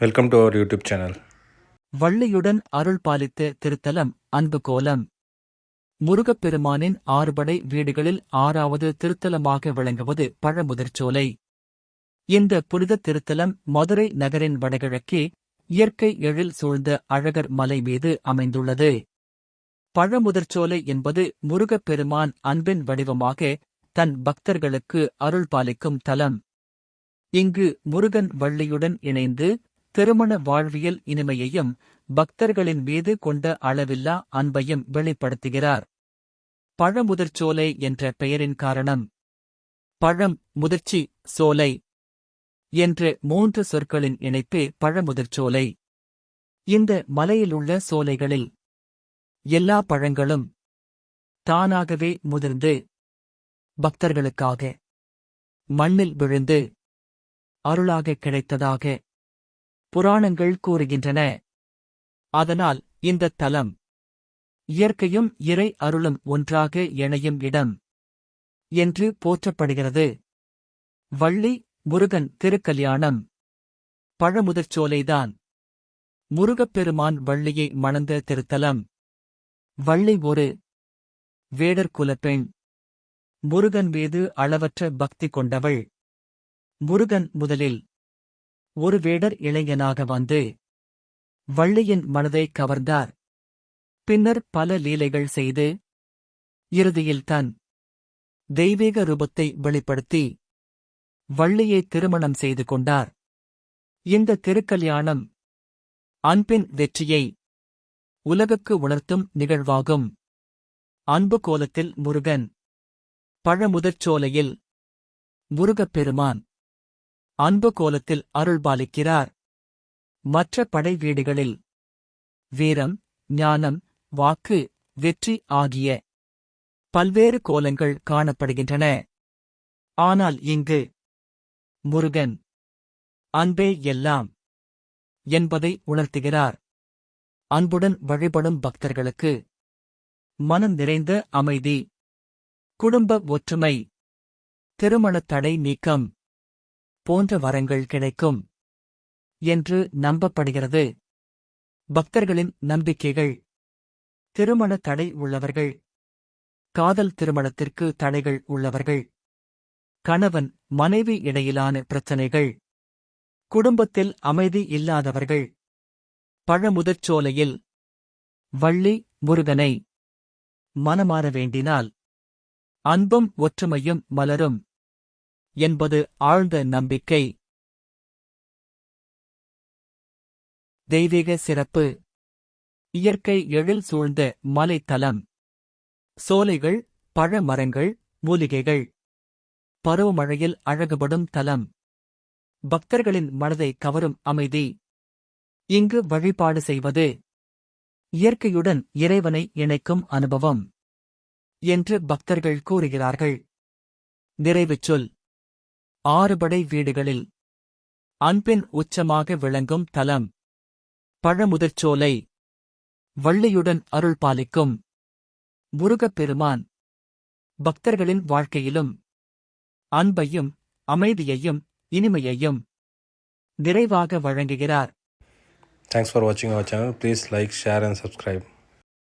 Welcome to our YouTube channel வள்ளியுடன் அருள் பாலித்த திருத்தலம் அன்பு கோலம். முருகப்பெருமானின் ஆறுபடை வீடுகளில் ஆறாவது திருத்தலமாக விளங்குவது பழமுதிர்ச்சோலை இந்த புனித திருத்தலம் மதுரை நகரின் வடகிழக்கே இயற்கை எழில் சூழ்ந்த அழகர் மலை மீது அமைந்துள்ளது. பழமுதிர்ச்சோலை என்பது முருகப்பெருமான் அன்பின் வடிவமாக தன் பக்தர்களுக்கு அருள் பாலிக்கும் தலம். இங்கு முருகன் வள்ளியுடன் இணைந்து திருமண வாழ்வியல் இனிமையையும் பக்தர்களின் மீது கொண்ட அளவில்லா அன்பையும் வெளிப்படுத்துகிறார். பழமுதிர்ச்சோலை என்ற பெயரின் காரணம். பழம் முதிர்ச்சி சோலை என்ற மூன்று சொற்களின் இணைப்பே பழமுதிர்ச்சோலை. இந்த மலையிலுள்ள சோலைகளில் எல்லா பழங்களும் தானாகவே முதிர்ந்து பக்தர்களுக்காக மண்ணில் விழுந்து அருளாக கிடைத்ததாக புராணங்கள் கூறுகின்றன. அதனால் இந்த தலம் இயற்கையும் இறை அருளும் ஒன்றாக இணையும் இடம் என்று போற்றப்படுகிறது. வள்ளி முருகன் திருக்கல்யாணம் பழமுதிர்ச்சோலைதான் முருகப்பெருமான் வள்ளியை மணந்த திருத்தலம். வள்ளி ஒரு வேடர் குலப்பெண் முருகன் மீது அளவற்ற பக்தி கொண்டவள். முருகன் முதலில் ஒரு வேடர் இளைஞனாக வந்து வள்ளியின் மனதை கவர்ந்தார். பின்னர் பல லீலைகள் செய்து இறுதியில் தன் தெய்வீக ரூபத்தை வெளிப்படுத்தி வள்ளியை திருமணம் செய்து கொண்டார். இந்த திருக்கல்யாணம் அன்பின் வெற்றியை உலகுக்கு உணர்த்தும் நிகழ்வாகும். அன்பு கோலத்தில் முருகன் பழமுதற்சோலையில் முருகப்பெருமான் அன்பு கோலத்தில் அருள்பாலிக்கிறார். மற்ற படை வீடுகளில் வீரம் ஞானம் வாக்கு வெற்றி ஆகிய பல்வேறு கோலங்கள் காணப்படுகின்றன. ஆனால் இங்கு முருகன் அன்பே எல்லாம் என்பதை உணர்த்துகிறார். அன்புடன் வழிபடும் பக்தர்களுக்கு மனம் நிறைந்த அமைதி குடும்ப ஒற்றுமை திருமணத் தடை நீக்கம் போன்ற வரங்கள் கிடைக்கும் என்று நம்பப்படுகிறது. பக்தர்களின் நம்பிக்கைகள். திருமண தடை உள்ளவர்கள். காதல் திருமணத்திற்கு தடைகள் உள்ளவர்கள். கணவன் மனைவி இடையிலான பிரச்சனைகள். குடும்பத்தில் அமைதி இல்லாதவர்கள். பழமுதற்சோலையில் வள்ளி முருகனை. மனமாற வேண்டினால். அன்பும் ஒற்றுமையும் மலரும். என்பது ஆழ்ந்த நம்பிக்கை. தெய்வீக சிறப்பு. இயற்கை எழில் சூழ்ந்த மலைத்தலம் சோலைகள் பழமரங்கள் மூலிகைகள். பருவமழையில் அழகுபடும் தலம். பக்தர்களின் மனதை கவரும் அமைதி. இங்கு வழிபாடு செய்வது. இயற்கையுடன் இறைவனை இணைக்கும் அனுபவம். என்று பக்தர்கள் கூறுகிறார்கள். நிறைவுச் சொல். ஆறுபடை வீடுகளில். அன்பின் உச்சமாக விளங்கும் தலம். பழமுதிர்ச்சோலை வள்ளியுடன் அருள் பாலிக்கும். முருகப்பெருமான் பக்தர்களின் வாழ்க்கையிலும். அன்பையும் அமைதியையும் இனிமையையும். நிறைவாக வழங்குகிறார். தேங்க்ஸ் ஃபார் வாட்சிங் our channel please like share and subscribe